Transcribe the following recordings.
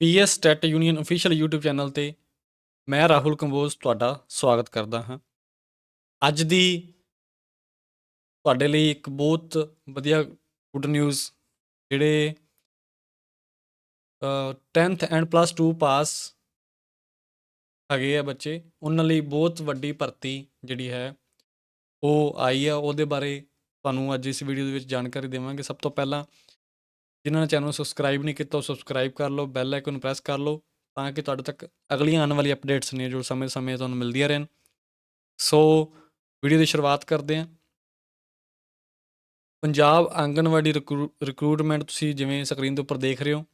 PS STET union official YouTube channel ਤੇ ਮੈਂ ਰਾਹੁਲ ਕੰਬੋਜ ਤੁਹਾਡਾ ਸਵਾਗਤ ਕਰਦਾ ਹਾਂ। ਅੱਜ ਦੀ ਤੁਹਾਡੇ ਲਈ ਇੱਕ ਬਹੁਤ ਵਧੀਆ ਗੁੱਡ ਨਿਊਜ਼ ਜਿਹੜੇ 10th ਐਂਡ ਪਲੱਸ 2 ਪਾਸ ਹੈਗੇ ਆ ਬੱਚੇ, ਉਹਨਾਂ ਲਈ ਬਹੁਤ ਵੱਡੀ ਭਰਤੀ ਜਿਹੜੀ ਹੈ, ਉਹ ਆਈ ਆ। ਉਹਦੇ ਬਾਰੇ ਤੁਹਾਨੂੰ ਅੱਜ ਇਸ ਵੀਡੀਓ ਦੇ ਵਿੱਚ ਜਾਣਕਾਰੀ ਦੇਵਾਂਗੇ। ਸਭ ਤੋਂ ਪਹਿਲਾਂ ਜਿਨ੍ਹਾਂ ਨੇ ਚੈਨਲ ਨੂੰ ਸਬਸਕ੍ਰਾਈਬ ਨਹੀਂ ਕੀਤਾ, ਉਹ ਸਬਸਕ੍ਰਾਈਬ ਕਰ ਲਓ ਬੈਲ ਆਈਕਨ ਨੂੰ ਪ੍ਰੈਸ ਕਰ ਲਓ, ਤਾਂ ਕਿ ਤੁਹਾਡੇ ਤੱਕ ਅਗਲੀਆਂ ਆਉਣ ਵਾਲੀ ਅਪਡੇਟਸ ਨੇ ਜੋ ਸਮੇਂ-ਸਮੇਂ ਤੁਹਾਨੂੰ ਮਿਲਦੀਆਂ ਰਹਿਣ। ਸੋ ਵੀਡੀਓ ਦੀ ਸ਼ੁਰੂਆਤ ਕਰਦੇ ਹਾਂ। ਪੰਜਾਬ ਆਂਗਨਵਾੜੀ ਰਿਕਰੂਟਮੈਂਟ ਤੁਸੀਂ ਜਿਵੇਂ ਸਕਰੀਨ ਦੇ ਉੱਪਰ ਦੇਖ ਰਹੇ ਹੋ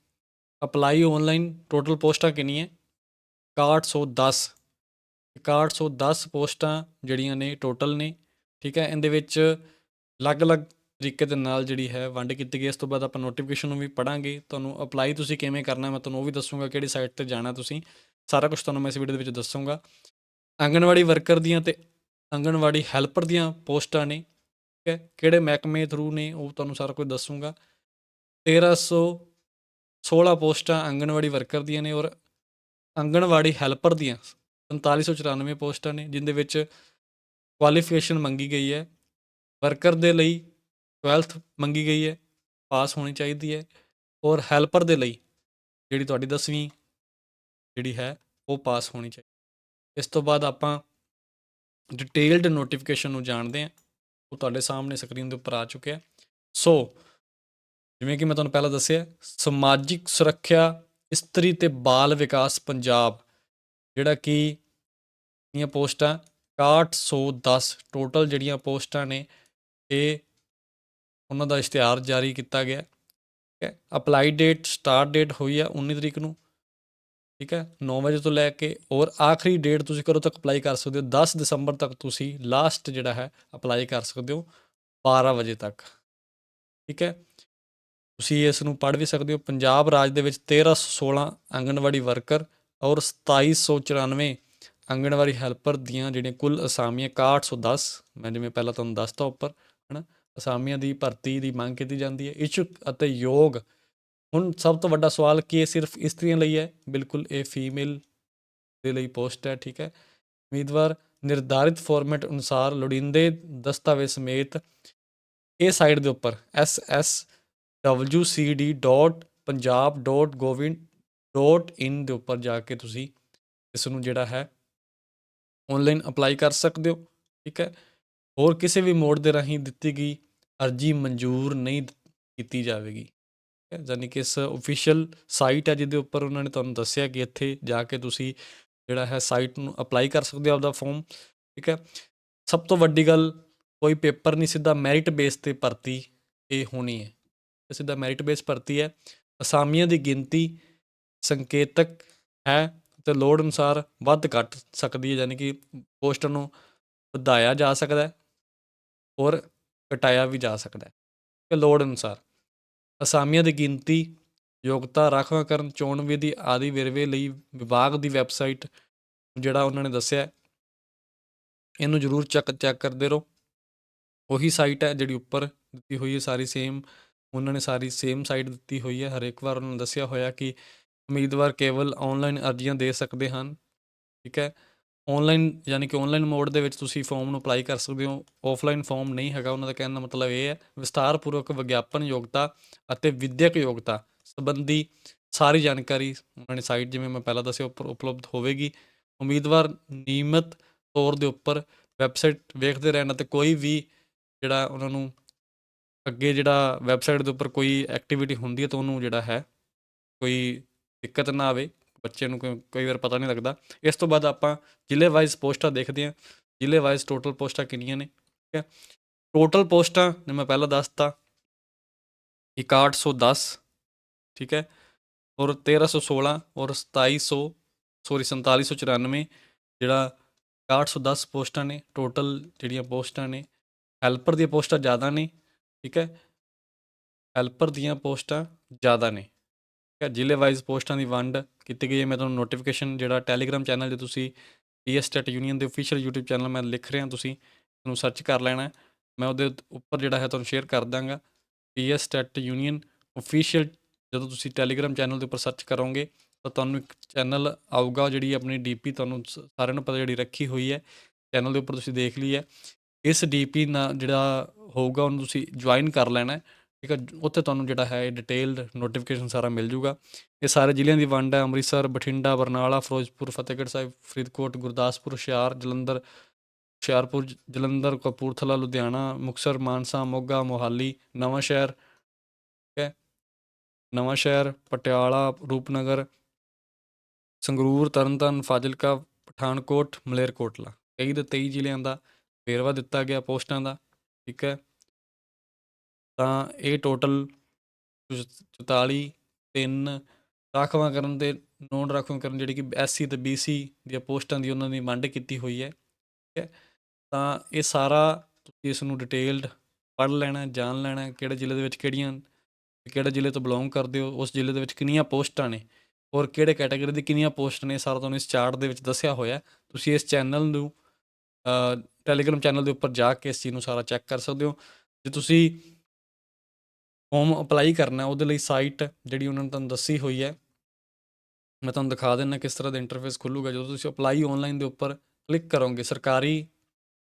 ਅਪਲਾਈ ਆਨਲਾਈਨ ਟੋਟਲ ਪੋਸਟਾਂ ਕਿੰਨੀਆਂ? 6110 6110 ਪੋਸਟਾਂ ਜਿਹੜੀਆਂ ਨੇ ਟੋਟਲ ਨੇ, ਠੀਕ ਹੈ? ਇਹਦੇ ਵਿੱਚ ਅਲੱਗ-ਅਲੱਗ ਤਰੀਕੇ ਦੇ ਨਾਲ ਜਿਹੜੀ ਹੈ ਵੰਡ ਕੀਤੀ ਗਈ। ਇਸ ਤੋਂ ਬਾਅਦ ਆਪਾਂ ਨੋਟੀਫਿਕੇਸ਼ਨ ਨੂੰ ਵੀ ਪੜਾਂਗੇ ਤੁਹਾਨੂੰ ਅਪਲਾਈ ਤੁਸੀਂ ਕਿਵੇਂ ਕਰਨਾ ਮੈਂ ਤੁਹਾਨੂੰ ਉਹ ਵੀ ਦੱਸੂਗਾ ਕਿਹੜੀ ਸਾਈਟ ਤੇ ਜਾਣਾ ਤੁਸੀਂ। ਸਾਰਾ ਕੁਝ ਤੁਹਾਨੂੰ ਮੈਂ ਇਸ ਵੀਡੀਓ ਦੇ ਵਿੱਚ ਦੱਸੂਗਾ। ਆਂਗਣਵਾੜੀ ਵਰਕਰ ਦੀਆਂ ਤੇ ਆਂਗਣਵਾੜੀ ਹੈਲਪਰ ਦੀਆਂ ਪੋਸਟਾਂ ਨੇ, ਠੀਕ ਹੈ? ਕਿਹੜੇ ਮਹਿਕਮੇ ਥਰੂ ਨੇ ਉਹ ਤੁਹਾਨੂੰ ਸਾਰਾ ਕੁਝ ਦੱਸੂਗਾ। 1316 ਪੋਸਟਾਂ ਆਂਗਣਵਾੜੀ ਵਰਕਰ ਦੀਆਂ ਨੇ ਔਰ ਆਂਗਣਵਾੜੀ ਹੈਲਪਰ ਦੀਆਂ 4594 ਪੋਸਟਾਂ ਨੇ, ਜਿੰਦੇ ਵਿੱਚ ਕੁਆਲੀਫਿਕੇਸ਼ਨ ਮੰਗੀ ਗਈ ਹੈ। ਵਰਕਰ ਦੇ ਲਈ 12th ਮੰਗੀ ਗਈ ਹੈ, ਪਾਸ ਹੋਣੀ ਚਾਹੀਦੀ ਹੈ ਔਰ ਹੈਲਪਰ ਦੇ ਲਈ ਜਿਹੜੀ ਤੁਹਾਡੀ 10ਵੀਂ ਜਿਹੜੀ ਹੈ, ਉਹ ਪਾਸ ਹੋਣੀ ਚਾਹੀਦੀ ਇਸ ਤੋਂ ਬਾਅਦ ਆਪਾਂ ਡਿਟੇਲਡ ਨੋਟੀਫਿਕੇਸ਼ਨ ਨੂੰ ਜਾਣਦੇ ਹਾਂ, ਉਹ ਤੁਹਾਡੇ ਸਾਹਮਣੇ ਸਕਰੀਨ ਦੇ ਉੱਪਰ ਆ ਚੁੱਕਿਆ ਸੋ ਜਿਵੇਂ ਕਿ ਮੈਂ ਤੁਹਾਨੂੰ ਪਹਿਲਾਂ ਦੱਸਿਆ, ਸਮਾਜਿਕ ਸੁਰੱਖਿਆ, ਇਸਤਰੀ ਤੇ ਬਾਲ ਵਿਕਾਸ ਪੰਜਾਬ, ਜਿਹੜਾ ਕਿ ਇਹ ਪੋਸਟਾਂ 6110 ਟੋਟਲ ਜਿਹੜੀਆਂ ਪੋਸਟਾਂ ਨੇ, ਇਹ ਉਹਨਾਂ ਦਾ ਇਸ਼ਤਿਹਾਰ ਜਾਰੀ ਕੀਤਾ ਗਿਆ, ਠੀਕ ਹੈ। ਅਪਲਾਈ ਡੇਟ, ਸਟਾਰਟ ਡੇਟ ਹੋਈ ਹੈ 19 ਤਰੀਕ ਨੂੰ, ਠੀਕ ਹੈ। 9 ਵਜੇ ਤੋਂ ਲੈ ਕੇ ਔਰ ਆਖਰੀ ਡੇਟ ਤੁਸੀਂ ਕਦੋਂ ਤੱਕ ਅਪਲਾਈ ਕਰ ਸਕਦੇ ਹੋ? 10 ਦਸੰਬਰ ਤੱਕ ਤੁਸੀਂ ਲਾਸਟ ਜਿਹੜਾ ਹੈ ਅਪਲਾਈ ਕਰ ਸਕਦੇ ਹੋ 12 ਵਜੇ ਤੱਕ, ਠੀਕ ਹੈ। ਤੁਸੀਂ ਇਸ ਨੂੰ ਪੜ੍ਹ ਵੀ ਸਕਦੇ ਹੋ। ਪੰਜਾਬ ਰਾਜ ਦੇ ਵਿੱਚ 1316 ਆਂਗਣਵਾੜੀ ਵਰਕਰ ਔਰ 2794 ਆਂਗਣਵਾੜੀ ਹੈਲਪਰ ਦੀਆਂ ਜਿਹੜੀਆਂ ਕੁੱਲ ਅਸਾਮੀਆਂ 6110 ਮੈਂ ਜਿਵੇਂ ਪਹਿਲਾਂ ਤੁਹਾਨੂੰ ਦੱਸਤਾ ਉੱਪਰ, ਹਨਾ? ਅਸਾਮੀਆਂ ਦੀ ਭਰਤੀ ਦੀ ਮੰਗ ਕੀਤੀ ਜਾਂਦੀ ਹੈ। ਇਛੁਕ ਅਤੇ ਯੋਗ। ਹੁਣ ਸਭ ਤੋਂ ਵੱਡਾ ਸਵਾਲ ਕੀ ਇਹ ਸਿਰਫ ਇਸਤਰੀਆਂ ਲਈ ਹੈ? ਬਿਲਕੁਲ, ਇਹ ਫੀਮੇਲ ਦੇ ਲਈ ਪੋਸਟ ਹੈ, ਠੀਕ ਹੈ। ਉਮੀਦਵਾਰ ਨਿਰਧਾਰਿਤ ਫਾਰਮੈਟ ਅਨੁਸਾਰ ਲੋੜੀਂਦੇ ਦਸਤਾਵੇਜ਼ ਸਮੇਤ ਇਹ ਸਾਈਟ ਦੇ ਉੱਪਰ sswcd.punjab.gov.in ਦੇ ਉੱਪਰ ਜਾ ਕੇ ਤੁਸੀਂ ਇਸ ਨੂੰ ਜਿਹੜਾ ਹੈ ਆਨਲਾਈਨ ਅਪਲਾਈ ਕਰ ਸਕਦੇ ਹੋ, ਠੀਕ ਹੈ। ਹੋਰ ਕਿਸੇ ਵੀ ਮੋੜ ਦੇ ਰਾਹੀਂ ਦਿੱਤੀ ਗਈ ਅਰਜੀ ਮਨਜ਼ੂਰ ਨਹੀਂ ਕੀਤੀ ਜਾਵੇਗੀ। ਠੀਕ ਯਾਨੀ ਕਿ ਇਸ ਅਫੀਸ਼ੀਅਲ ਸਾਈਟ ਹੈ ਜਿਹਦੇ ਉੱਪਰ ਉਹਨਾਂ ਨੇ ਤੁਹਾਨੂੰ ਦੱਸਿਆ ਕਿ ਇੱਥੇ ਜਾ ਕੇ ਤੁਸੀਂ ਜਿਹੜਾ ਹੈ ਸਾਈਟ ਨੂੰ ਅਪਲਾਈ ਕਰ ਸਕਦੇ ਹੋ ਆਪਦਾ ਫਾਰਮ ਠੀਕ ਹੈ, ਸਭ ਤੋਂ ਵੱਡੀ ਗੱਲ, ਕੋਈ ਪੇਪਰ ਨਹੀਂ ਸਿੱਧਾ ਮੈਰਿਟ ਬੇਸ ਤੇ ਭਰਤੀ ਇਹ ਹੋਣੀ ਹੈ। ਇਹ ਸਿੱਧਾ ਮੈਰਿਟ ਬੇਸ ਭਰਤੀ ਹੈ। ਅਸਾਮੀਆਂ ਦੀ ਗਿਣਤੀ ਸੰਕੇਤਕ ਹੈ ਤੇ ਲੋੜ ਅਨੁਸਾਰ ਵੱਧ ਘਟ ਸਕਦੀ ਹੈ, ਯਾਨੀ ਕਿ ਪੋਸਟ ਨੂੰ ਵਧਾਇਆ ਜਾ ਸਕਦਾ ਹੈ। ਔਰ ਘਟਾਇਆ ਵੀ ਜਾ ਸਕਦਾ ਹੈ। ਕਿ ਲੋੜ ਅਨੁਸਾਰ ਅਸਾਮੀਆਂ ਦੀ ਗਿਣਤੀ, ਯੋਗਤਾ ਰਾਖਵਾਂਕਰਨ ਚੋਣ ਵਿਧੀ ਆਦਿ ਵੇਰਵੇ ਲਈ ਵਿਭਾਗ ਦੀ ਵੈਬਸਾਈਟ ਜਿਹੜਾ ਉਹਨਾਂ ਨੇ ਦੱਸਿਆ ਇਹਨੂੰ ਜ਼ਰੂਰ ਚੈੱਕ ਚੈੱਕ ਕਰਦੇ ਰਹੋ। ਉਹੀ ਸਾਈਟ ਹੈ ਜਿਹੜੀ ਉੱਪਰ ਦਿੱਤੀ ਹੋਈ ਹੈ, ਸਾਰੀ ਸੇਮ ਉਹਨਾਂ ਨੇ ਸਾਰੀ ਸੇਮ ਸਾਈਟ ਦਿੱਤੀ ਹੋਈ ਹੈ। ਹਰ ਇੱਕ ਵਾਰ ਉਹਨਾਂ ਨੇ ਦੱਸਿਆ ਹੋਇਆ ਕਿ ਉਮੀਦਵਾਰ ਕੇਵਲ ਆਨਲਾਈਨ ਅਰਜ਼ੀਆਂ ਦੇ ਸਕਦੇ ਹਨ, ਠੀਕ ਹੈ। ਆਨਲਾਈਨ ਯਾਨੀ ਕਿ ਆਨਲਾਈਨ ਮੋਡ ਦੇ ਵਿੱਚ ਤੁਸੀਂ ਫਾਰਮ ਨੂੰ ਅਪਲਾਈ ਕਰ ਸਕਦੇ ਹੋ। ਆਫਲਾਈਨ ਫਾਰਮ ਨਹੀਂ ਹੈਗਾ, ਉਹਨਾਂ ਦਾ ਕਹਿਣ ਦਾ ਮਤਲਬ ਇਹ ਹੈ, ਵਿਸਤਾਰਪੂਰਵਕ ਵਿਗਿਆਪਨ ਯੋਗਤਾ ਅਤੇ ਵਿਦਿਅਕ ਯੋਗਤਾ ਸੰਬੰਧੀ ਸਾਰੀ ਜਾਣਕਾਰੀ ਉਹਨਾਂ ਨੇ ਸਾਈਟ ਜਿਵੇਂ ਮੈਂ ਪਹਿਲਾਂ ਦੱਸਿਆ, ਉੱਪਰ ਉਪਲਬਧ ਹੋਵੇਗੀ। ਉਮੀਦਵਾਰ ਨਿਯਮਤ ਤੌਰ ਦੇ ਉੱਪਰ ਵੈਬਸਾਈਟ ਵੇਖਦੇ ਰਹਿਣ ਅਤੇ ਕੋਈ ਵੀ ਜਿਹੜਾ ਉਹਨਾਂ ਨੂੰ ਅੱਗੇ ਜਿਹੜਾ ਵੈਬਸਾਈਟ ਦੇ ਉੱਪਰ ਕੋਈ ਐਕਟੀਵਿਟੀ ਹੁੰਦੀ ਹੈ ਤਾਂ ਉਹਨੂੰ ਜਿਹੜਾ ਹੈ, ਕੋਈ ਦਿੱਕਤ ਨਾ ਆਵੇ। ਬੱਚੇ ਨੂੰ ਕਈ ਵਾਰ ਪਤਾ ਨਹੀਂ ਲੱਗਦਾ। ਇਸ ਤੋਂ ਬਾਅਦ ਆਪਾਂ ਜ਼ਿਲ੍ਹੇ ਵਾਈਜ਼ ਪੋਸਟਾਂ ਦੇਖਦੇ ਹਾਂ। ਜ਼ਿਲ੍ਹੇ ਵਾਈਜ਼ ਟੋਟਲ ਪੋਸਟਾਂ ਕਿੰਨੀਆਂ ਨੇ? ਠੀਕ ਹੈ। ਟੋਟਲ ਪੋਸਟਾਂ ਨੇ ਮੈਂ ਪਹਿਲਾਂ ਦੱਸਤਾ। 6110 ਠੀਕ ਹੈ। ਔਰ 1316 ਔਰ 2700 ਸੌਰੀ 4794 ਜਿਹੜਾ 6110 ਪੋਸਟਾਂ ਨੇ ਟੋਟਲ ਜਿਹੜੀਆਂ ਪੋਸਟਾਂ ਨੇ ਹੈਲਪਰ ਦੀਆਂ ਪੋਸਟਾਂ ਜ਼ਿਆਦਾ ਨੇ, ਠੀਕ ਹੈ। ਹੈਲਪਰ ਦੀਆਂ ਪੋਸਟਾਂ ਜ਼ਿਆਦਾ ਨੇ। ਜ਼ਿਲ੍ਹੇ ਵਾਈਜ਼ ਪੋਸਟਾਂ ਦੀ ਵੰਡ ਕੀਤੀ ਗਈ ਹੈ। ਮੈਂ ਤੁਹਾਨੂੰ ਨੋਟੀਫਿਕੇਸ਼ਨ ਜਿਹੜਾ ਟੈਲੀਗ੍ਰਾਮ ਚੈਨਲ ਜੇ ਤੁਸੀਂ ਪੀਐਸ ਟੈਟ ਯੂਨੀਅਨ ਦੇ ਅਫੀਸ਼ੀਅਲ YouTube ਚੈਨਲ ਮੈਂ ਲਿਖ ਰਿਹਾ ਤੁਸੀਂ, ਇਹਨੂੰ ਸਰਚ ਕਰ ਲੈਣਾ ਮੈਂ ਉਹਦੇ ਉੱਪਰ ਜਿਹੜਾ ਹੈ ਤੁਹਾਨੂੰ ਸ਼ੇਅਰ ਕਰ ਦਾਂਗਾ। ਪੀਐਸ ਟੈਟ ਯੂਨੀਅਨ ਅਫੀਸ਼ੀਅਲ ਜਦੋਂ ਤੁਸੀਂ ਟੈਲੀਗ੍ਰਾਮ ਚੈਨਲ ਦੇ ਉੱਪਰ ਸਰਚ ਕਰੋਗੇ, ਤਾਂ ਤੁਹਾਨੂੰ ਇੱਕ ਚੈਨਲ ਆਊਗਾ ਜਿਹੜੀ ਆਪਣੀ ਡੀਪੀ ਤੁਹਾਨੂੰ ਸ- ਸਾਰਿਆਂ ਨੂੰ ਪਤਾ ਜਿਹੜੀ ਰੱਖੀ ਹੋਈ ਹੈ। ਚੈਨਲ ਦੇ ਉੱਪਰ ਤੁਸੀਂ ਦੇਖ ਲਈ ਹੈ। ਇਸ ਡੀਪੀ ਨਾਲ ਜਿਹੜਾ ਹੋਊਗਾ, ਉਹਨੂੰ ਤੁਸੀਂ ਜੁਆਇਨ ਕਰ ਲੈਣਾ ਹੈ। ਠੀਕ ਹੈ ਉੱਥੇ ਤੁਹਾਨੂੰ ਜਿਹੜਾ ਹੈ ਡਿਟੇਲਡ ਨੋਟੀਫਿਕੇਸ਼ਨ ਸਾਰਾ ਮਿਲ ਜੂਗਾ। ਇਹ ਸਾਰੇ ਜ਼ਿਲ੍ਹਿਆਂ ਦੀ ਵੰਡ ਹੈ, ਅੰਮ੍ਰਿਤਸਰ, ਬਠਿੰਡਾ, ਬਰਨਾਲਾ, ਫਿਰੋਜ਼ਪੁਰ, ਫਤਿਹਗੜ੍ਹ ਸਾਹਿਬ, ਫਰੀਦਕੋਟ, ਗੁਰਦਾਸਪੁਰ, ਹੁਸ਼ਿਆਰ, ਜਲੰਧਰ, ਹੁਸ਼ਿਆਰਪੁਰ, ਜਲੰਧਰ, ਕਪੂਰਥਲਾ, ਲੁਧਿਆਣਾ, ਮੁਕਤਸਰ, ਮਾਨਸਾ, ਮੋਗਾ, ਮੋਹਾਲੀ, ਨਵਾਂ ਸ਼ਹਿਰ, ਠੀਕ ਹੈ, ਨਵਾਂ ਸ਼ਹਿਰ, ਪਟਿਆਲਾ, ਰੂਪਨਗਰ, ਸੰਗਰੂਰ, ਤਰਨਤਾਰਨ, ਫਾਜ਼ਿਲਕਾ, ਪਠਾਨਕੋਟ, ਮਲੇਰਕੋਟਲਾ। ਕਈ ਦੇ 23 ਜ਼ਿਲ੍ਹਿਆਂ ਦਾ ਵੇਰਵਾ ਦਿੱਤਾ ਗਿਆ ਪੋਸਟਾਂ ਦਾ, ਠੀਕ ਹੈ। ਤਾਂ ਇਹ ਟੋਟਲ 44 3 ਰਾਖਵਾਂਕਰਨ ਤੇ ਨੋਨ ਰਾਖਵਾਂਕਰਨ ਜਿਹੜੀ ਕਿ ਐਸਸੀ ਤੇ ਬੀਸੀ ਦੀਆਂ ਪੋਸਟਾਂ ਦੀ ਉਹਨਾਂ ਦੀ ਵੰਡ ਕੀਤੀ ਹੋਈ ਹੈ, ਠੀਕ ਹੈ? ਤਾਂ ਇਹ ਸਾਰਾ ਤੁਸੀਂ ਇਸ ਨੂੰ ਡਿਟੇਲਡ ਪੜ੍ਹ ਲੈਣਾ, ਜਾਣ ਲੈਣਾ ਕਿਹੜੇ ਜ਼ਿਲ੍ਹੇ ਦੇ ਵਿੱਚ ਕਿਹੜੀਆਂ, ਕਿਹੜੇ ਜ਼ਿਲ੍ਹੇ ਤੋਂ ਬਿਲੋਂਗ ਕਰਦੇ ਹੋ, ਉਸ ਜ਼ਿਲ੍ਹੇ ਦੇ ਵਿੱਚ ਕਿੰਨੀਆਂ ਪੋਸਟਾਂ ਨੇ ਔਰ ਕਿਹੜੇ ਕੈਟਾਗਰੀ ਦੀ ਕਿੰਨੀਆਂ ਪੋਸਟ ਨੇ ਸਾਰਾ ਤੁਹਾਨੂੰ ਇਸ ਚਾਰਟ ਦੇ ਵਿੱਚ ਦੱਸਿਆ ਹੋਇਆ ਤੁਸੀਂ ਇਸ ਚੈਨਲ ਨੂੰ ਟੈਲੀਗ੍ਰਾਮ ਚੈਨਲ ਦੇ ਉੱਪਰ ਜਾ ਕੇ ਇਸ ਚੀਜ਼ ਨੂੰ ਸਾਰਾ ਚੈੱਕ ਕਰ ਸਕਦੇ ਹੋ। ਜੇ ਤੁਸੀਂ ਫਾਰਮ ਅਪਲਾਈ ਕਰਨਾ, ਉਹਦੇ ਲਈ ਸਾਈਟ ਜਿਹੜੀ ਉਹਨਾਂ ਨੇ ਤੁਹਾਨੂੰ ਦੱਸੀ ਹੋਈ ਹੈ। ਮੈਂ ਤੁਹਾਨੂੰ ਦਿਖਾ ਦਿੰਦਾ ਕਿਸ ਤਰ੍ਹਾਂ ਦਾ ਇੰਟਰਫੇਸ ਖੁੱਲੂਗਾ। ਜਦੋਂ ਤੁਸੀਂ ਅਪਲਾਈ ਆਨਲਾਈਨ ਦੇ ਉੱਪਰ ਕਲਿੱਕ ਕਰੋਗੇ, ਸਰਕਾਰੀ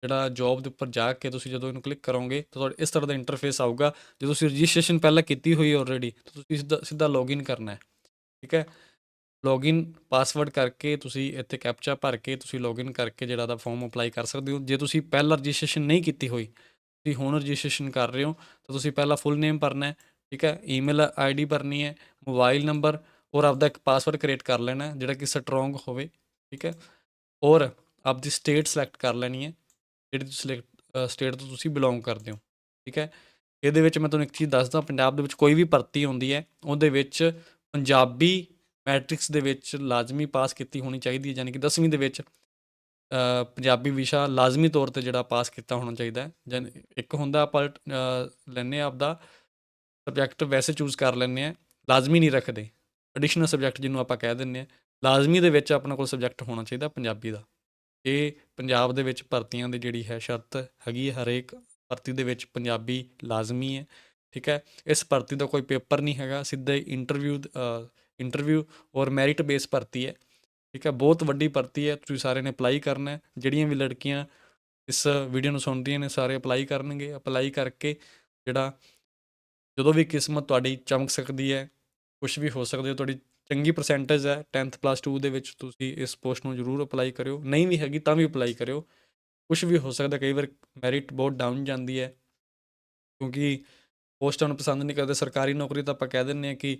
ਜਿਹੜਾ ਜੌਬ ਦੇ ਉੱਪਰ ਜਾ ਕੇ ਤੁਸੀਂ ਜਦੋਂ ਇਹਨੂੰ ਕਲਿੱਕ ਕਰੋਗੇ, ਤਾਂ ਤੁਹਾਡੇ ਇਸ ਤਰ੍ਹਾਂ ਦਾ ਇੰਟਰਫੇਸ ਆਊਗਾ। ਜੇ ਤੁਸੀਂ ਰਜਿਸਟ੍ਰੇਸ਼ਨ ਪਹਿਲਾਂ ਕੀਤੀ ਹੋਈ ਹੈ ਆਲਰੇਡੀ ਤਾਂ ਤੁਸੀਂ ਸਿੱਧਾ ਸਿੱਧਾ ਲੌਗਇਨ ਕਰਨਾ ਹੈ। ਠੀਕ ਹੈ? ਲੌਗਇਨ ਪਾਸਵਰਡ ਕਰਕੇ ਤੁਸੀਂ ਇੱਥੇ ਕੈਪਚਾ ਭਰ ਕੇ ਤੁਸੀਂ ਲੌਗਇਨ ਕਰਕੇ ਜਿਹੜਾ ਦਾ ਫਾਰਮ ਅਪਲਾਈ ਕਰ ਸਕਦੇ ਹੋ। ਜੇ ਤੁਸੀਂ ਪਹਿਲਾਂ ਰਜਿਸਟ੍ਰੇਸ਼ਨ ਨਹੀਂ ਕੀਤੀ ਹੋਈ ਤੁਸੀਂ ਹੁਣ ਰਜਿਸਟ੍ਰੇਸ਼ਨ ਕਰ ਰਹੇ ਹੋ, ਤਾਂ ਤੁਸੀਂ ਪਹਿਲਾਂ ਫੁੱਲ ਨੇਮ ਭਰਨਾ ਹੈ, ਠੀਕ ਹੈ? ਈਮੇਲ ਆਈਡੀ ਭਰਨੀ ਹੈ ਮੋਬਾਈਲ ਨੰਬਰ ਔਰ ਆਪਦਾ ਇੱਕ ਪਾਸਵਰਡ ਕ੍ਰੀਏਟ ਕਰ ਲੈਣਾ ਜਿਹੜਾ ਕਿ ਸਟਰੋਂਗ ਹੋਵੇ, ਠੀਕ ਹੈ? ਔਰ ਆਪਦੀ ਸਟੇਟ ਸਿਲੈਕਟ ਕਰ ਲੈਣੀ ਹੈ, ਜਿਹੜੀ ਸਿਲੈਕਟ ਸਟੇਟ ਤੋਂ ਤੁਸੀਂ ਬਿਲੋਂਗ ਕਰਦੇ ਹੋ, ਠੀਕ ਹੈ? ਇਹਦੇ ਵਿੱਚ ਮੈਂ ਤੁਹਾਨੂੰ ਇੱਕ ਚੀਜ਼ ਦੱਸਦਾ, ਪੰਜਾਬ ਦੇ ਵਿੱਚ ਕੋਈ ਵੀ ਭਰਤੀ ਹੁੰਦੀ ਹੈ, ਉਹਦੇ ਵਿੱਚ ਪੰਜਾਬੀ ਮੈਟ੍ਰਿਕਸ ਦੇ ਵਿੱਚ ਲਾਜ਼ਮੀ ਪਾਸ ਕੀਤੀ ਹੋਣੀ ਚਾਹੀਦੀ ਹੈ ਯਾਨੀ ਕਿ 10ਵੀਂ ਦੇ ਵਿੱਚ ਪੰਜਾਬੀ ਵਿਸ਼ਾ ਲਾਜ਼ਮੀ ਤੌਰ ਤੇ ਜਿਹੜਾ ਪਾਸ ਕੀਤਾ ਹੋਣਾ ਚਾਹੀਦਾ ਹੈ। ਜਨ ਇੱਕ ਹੁੰਦਾ ਆਪਾਂ ਅ, ਲੈਂਦੇ ਹਾਂ ਆਪਦਾ ਸਬਜੈਕਟ ਵੈਸੇ ਚੂਜ਼ ਕਰ ਲੈਂਦੇ ਆ ਲਾਜ਼ਮੀ ਨਹੀਂ ਰੱਖਦੇ। ਐਡੀਸ਼ਨਲ ਸਬਜੈਕਟ ਜਿਹਨੂੰ ਆਪਾਂ ਕਹਿ ਦਿੰਦੇ ਆ ਲਾਜ਼ਮੀ ਦੇ ਵਿੱਚ ਆਪਣਾ ਕੋਲ ਸਬਜੈਕਟ ਹੋਣਾ ਚਾਹੀਦਾ ਪੰਜਾਬੀ ਦਾ। ਇਹ ਪੰਜਾਬ ਦੇ ਵਿੱਚ ਭਰਤੀਆਂ ਦੀ ਜਿਹੜੀ ਹੈ ਸ਼ਰਤ ਹੈਗੀ ਹੈ ਹਰੇਕ ਭਰਤੀ ਦੇ ਵਿੱਚ ਪੰਜਾਬੀ ਲਾਜ਼ਮੀ ਹੈ ਠੀਕ ਹੈ। ਇਸ ਭਰਤੀ ਦਾ ਕੋਈ ਪੇਪਰ ਨਹੀਂ ਹੈਗਾ ਸਿੱਧਾ ਇੰਟਰਵਿਊ ਇੰਟਰਵਿਊ ਔਰ ਮੈਰਿਟ ਬੇਸ ਭਰਤੀ ਹੈ। ਠੀਕ ਹੈ, ਬਹੁਤ ਵੱਡੀ ਭਰਤੀ ਹੈ, ਤੁਸੀਂ ਸਾਰਿਆਂ ਨੇ ਅਪਲਾਈ ਕਰਨਾ ਹੈ, ਜਿਹੜੀਆਂ ਵੀ ਲੜਕੀਆਂ ਇਸ ਵੀਡੀਓ ਨੂੰ ਸੁਣਦੀਆਂ ਨੇ, ਸਾਰੇ ਅਪਲਾਈ ਕਰਨਗੇ ਅਪਲਾਈ ਕਰਕੇ ਜਿਹੜਾ ਜਦੋਂ ਵੀ ਕਿਸਮਤ ਤੁਹਾਡੀ ਚਮਕ ਸਕਦੀ ਹੈ ਕੁਝ ਵੀ ਹੋ ਸਕਦਾ ਹੈ, ਤੁਹਾਡੀ ਚੰਗੀ ਪਰਸੈਂਟੇਜ ਹੈ 10th ਪਲੱਸ 2 ਦੇ ਵਿੱਚ ਤੁਸੀਂ ਇਸ ਪੋਸਟ ਨੂੰ ਜ਼ਰੂਰ ਅਪਲਾਈ ਕਰਿਓ, ਨਹੀਂ ਵੀ ਹੈਗੀ ਤਾਂ ਵੀ ਅਪਲਾਈ ਕਰਿਓ ਕੁਝ ਵੀ ਹੋ ਸਕਦਾ, ਕਈ ਵਾਰ ਮੈਰਿਟ ਬਹੁਤ ਡਾਊਨ ਜਾਂਦੀ ਹੈ, ਕਿਉਂਕਿ ਪੋਸਟਾਂ ਨੂੰ ਪਸੰਦ ਨਹੀਂ ਕਰਦੇ, ਸਰਕਾਰੀ ਨੌਕਰੀ ਤਾਂ ਆਪਾਂ ਕਹਿ ਦਿੰਦੇ ਆ ਕਿ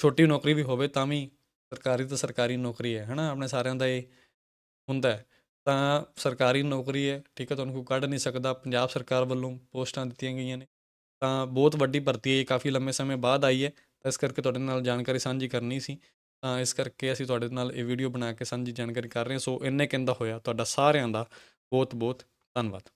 ਛੋਟੀ ਨੌਕਰੀ ਵੀ ਹੋਵੇ ਤਾਂ ਵੀ ਸਰਕਾਰੀ ਤਾਂ ਸਰਕਾਰੀ ਨੌਕਰੀ ਹੈ, ਹਨਾ? ਆਪਣੇ ਸਾਰਿਆਂ ਦਾ ਇਹ ਹੁੰਦਾ ਤਾਂ ਸਰਕਾਰੀ ਨੌਕਰੀ ਹੈ, ਠੀਕ ਹੈ, ਤੁਹਾਨੂੰ ਕੋਈ ਕੱਢ ਨਹੀਂ ਸਕਦਾ। ਪੰਜਾਬ ਸਰਕਾਰ ਵੱਲੋਂ ਪੋਸਟਾਂ ਦਿੱਤੀਆਂ ਗਈਆਂ ਨੇ। ਤਾਂ ਬਹੁਤ ਵੱਡੀ ਭਰਤੀ ਹੈ, ਇਹ ਕਾਫੀ ਲੰਮੇ ਸਮੇਂ ਬਾਅਦ ਆਈ ਹੈ। ਤਾਂ ਇਸ ਕਰਕੇ ਤੁਹਾਡੇ ਨਾਲ ਜਾਣਕਾਰੀ ਸਾਂਝੀ ਕਰਨੀ ਸੀ। ਤਾਂ ਇਸ ਕਰਕੇ ਅਸੀਂ ਤੁਹਾਡੇ ਨਾਲ ਇਹ ਵੀਡੀਓ ਬਣਾ ਕੇ ਸਾਂਝੀ ਜਾਣਕਾਰੀ ਕਰ ਰਹੇ ਹਾਂ। ਸੋ ਇੰਨੇ ਕਹਿੰਦਾ ਹੋਇਆ। ਤੁਹਾਡਾ ਸਾਰਿਆਂ ਦਾ ਬਹੁਤ ਬਹੁਤ ਧੰਨਵਾਦ।